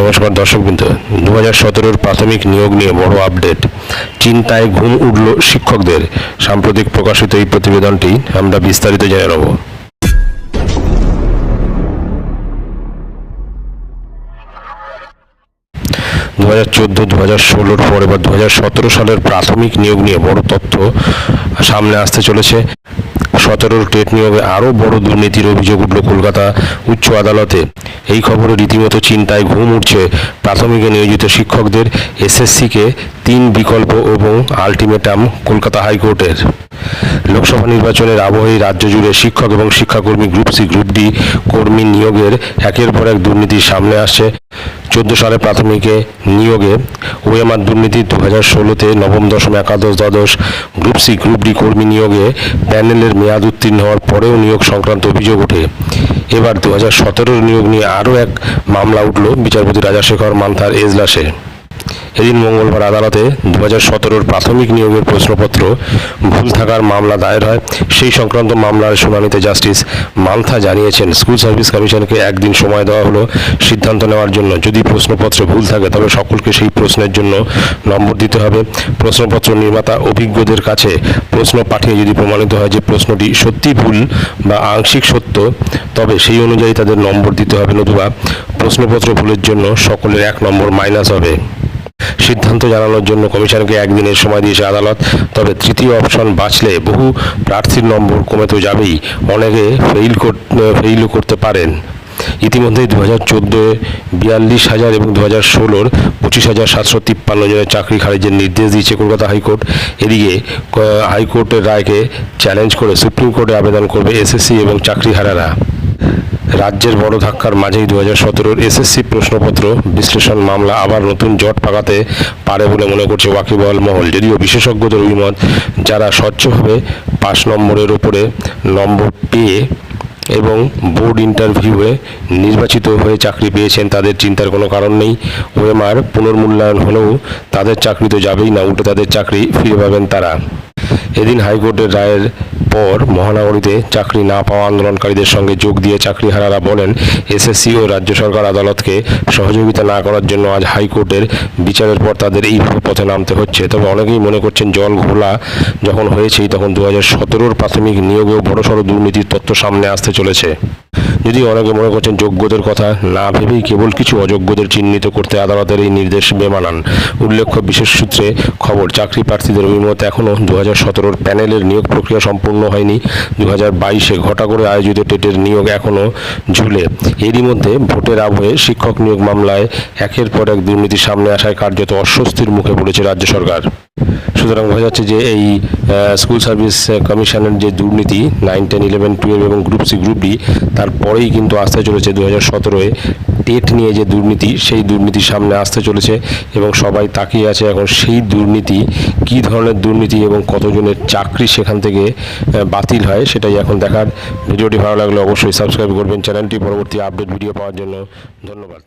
নমস্কার দর্শকবৃন্দ দু হাজার সতেরোর প্রাথমিক নিয়োগ নিয়ে বড় আপডেট। চিন্তায় ঘুম উঠল শিক্ষকদের। সাম্প্রতিক প্রকাশিত এই প্রতিবেদনটি আমরা বিস্তারিত জেনে নেব। দু হাজার চোদ্দ দু হাজার ষোলোর পর এবার দু হাজার সতেরো সালের প্রাথমিক নিয়োগ নিয়ে বড় তথ্য সামনে আসতে চলেছে। সতেরোর টেট নিয়োগে আরও বড় দুর্নীতির অভিযোগ উঠল কলকাতা উচ্চ আদালতে। এই খবরে রীতিমতো চিন্তায় ঘুম উঠছে প্রাথমিকে নিয়োজিত শিক্ষকদের এসএসসিকে তিন বিকল্প এবং আলটিমেটাম কলকাতা হাইকোর্টের। লোকসভা নির্বাচনের আবহে রাজ্য জুড়ে শিক্ষক এবং শিক্ষাকর্মী গ্রুপ সি গ্রুপ ডি কর্মী নিয়োগের একের পর এক দুর্নীতির সামনে আসছে। চোদ্দ সালে প্রাথমিকে নিয়োগে ওয়েমার দুর্নীতি দু হাজার ষোলোতে নবম, দশম, একাদশ, দ্বাদশ গ্রুপ সি, গ্রুপ ডি কর্মী নিয়োগে প্যানেলের মেয়াদ উত্তীর্ণ হওয়ার পরেও নিয়োগ সংক্রান্ত অভিযোগ ওঠে। এবার দু হাজার সতেরোর নিয়োগ নিয়ে আরও এক মামলা উঠল বিচারপতি রাজাশেখর মান্থার এজলাসে। এদিন মঙ্গলবার আদালতে দু হাজার সতেরোর প্রাথমিক নিয়োগের প্রশ্নপত্র ভুল থাকার মামলা দায়ের হয়। সেই সংক্রান্ত মামলার শুনানিতে জাস্টিস মান্থা জানিয়েছেন। স্কুল সার্ভিস কমিশনকে একদিন সময় দেওয়া হলো সিদ্ধান্ত নেওয়ার জন্য। যদি প্রশ্নপত্রে ভুল থাকে, তবে সকলকে সেই প্রশ্নের জন্য নম্বর দিতে হবে। প্রশ্নপত্র নির্মাতা অভিজ্ঞদের কাছে প্রশ্ন পাঠিয়ে যদি প্রমাণিত হয় যে প্রশ্নটি সত্যি ভুল বা আংশিক সত্য, তবে সেই অনুযায়ী তাদের নম্বর দিতে হবে। নতুবা প্রশ্নপত্র ভুলের জন্য সকলের এক নম্বর মাইনাস হবে। সিদ্ধান্ত জানানোর জন্য কমিশনকে একদিনের সময় দিয়েছে আদালত। তবে তৃতীয় অপশন বাঁচলে বহু প্রার্থীর নম্বর কমে তো যাবেই। অনেকে ফেইল ফেইলও করতে পারেন। ইতিমধ্যে দু হাজার চোদ্দোয় বিয়াল্লিশ হাজার এবং দু হাজার ষোলোর পঁচিশ হাজার সাতশো তিপ্পান্ন জনের চাকরি খারিজের নির্দেশ দিয়েছে কলকাতা হাইকোর্ট। এদিকে হাইকোর্টের রায়কে চ্যালেঞ্জ করে সুপ্রিম কোর্টে আবেদন করবে এসএসসি এবং চাকরি চাকরিহারারা। রাজ্যের বড় ধাক্কার মাঝেই দু হাজার সতেরোর এসএসসি প্রশ্নপত্র বিশ্লেষণ মামলা আবার নতুন জট পাকাতে পারে বলে মনে করছে ওয়াকিবহাল মহল। যদিও বিশেষজ্ঞদের অভিমত, যারা স্বচ্ছভাবে পাঁচ নম্বরের ওপরে নম্বর পেয়ে এবং বোর্ড ইন্টারভিউয়ে নির্বাচিত হয়ে চাকরি পেয়েছেন, তাদের চিন্তার কোনো কারণ নেই। ওএমআর পুনর্মূল্যায়ন হলেও তাদের চাকরি তো যাবেই না, উল্টে তাদের চাকরি ফিরে পাবেন তারা। এদিন হাইকোর্টের রায়ের পর মহানগরীতে চাকরি না পাওয়া আন্দোলনকারীদের সঙ্গে যোগ দিয়ে চাকরিহারারা বলেন, এসএসসি ও রাজ্য সরকার আদালতকে সহযোগিতা না করার জন্য আজ হাইকোর্টের বিচারের পর তাদের এইভাবে পথে নামতে হচ্ছে। তবে অনেকেই মনে করছেন, জল ঘোলা যখন হয়েছেই তখন দু হাজার সতেরোর প্রাথমিক নিয়োগেও বড়সড় দুর্নীতির তথ্য সামনে আসতে চলেছে। যদি অনেকে মনে করছেন যোগ্যদের কথা, না ভেবেই কেবল কিছু অযোগ্যদের চিহ্নিত করতে আদালতের এই নির্দেশ বেমানান। উল্লেখ্য, বিশেষ সূত্রে খবর, চাকরি প্রার্থীদের অভিমত এখনও দু হাজার সতেরোর প্যানেলের নিয়োগ প্রক্রিয়া সম্পূর্ণ হয়নি। দু হাজার বাইশে ঘটা করে আয়োজিত টেটের নিয়োগ এখনও ঝুলে। এরই মধ্যে ভোটের আবহে শিক্ষক নিয়োগ মামলায় একের পর এক দুর্নীতি সামনে আসায় কার্যত অস্বস্তির মুখে পড়েছে রাজ্য সরকার। সুতরাং বোঝা যাচ্ছে যে এই স্কুল সার্ভিস কমিশনের যে দুর্নীতি নাইন টেন ইলেভেন টুয়েলভ এবং গ্রুপ সি গ্রুপ ডি তারপরেই কিন্তু আসতে চলেছে দু হাজার সতেরোয়। টেট নিয়ে যে দুর্নীতি, সেই দুর্নীতি সামনে আসতে চলেছে এবং সবাই তাকিয়ে আছে এখন সেই দুর্নীতি, কী ধরনের দুর্নীতি এবং কতজনের চাকরি সেখান থেকে বাতিল হয় সেটাই এখন দেখার। ভিডিওটি ভালো লাগলে অবশ্যই সাবস্ক্রাইব করবেন। চ্যানেলটি পরবর্তী আপডেট ভিডিও পাওয়ার জন্য ধন্যবাদ।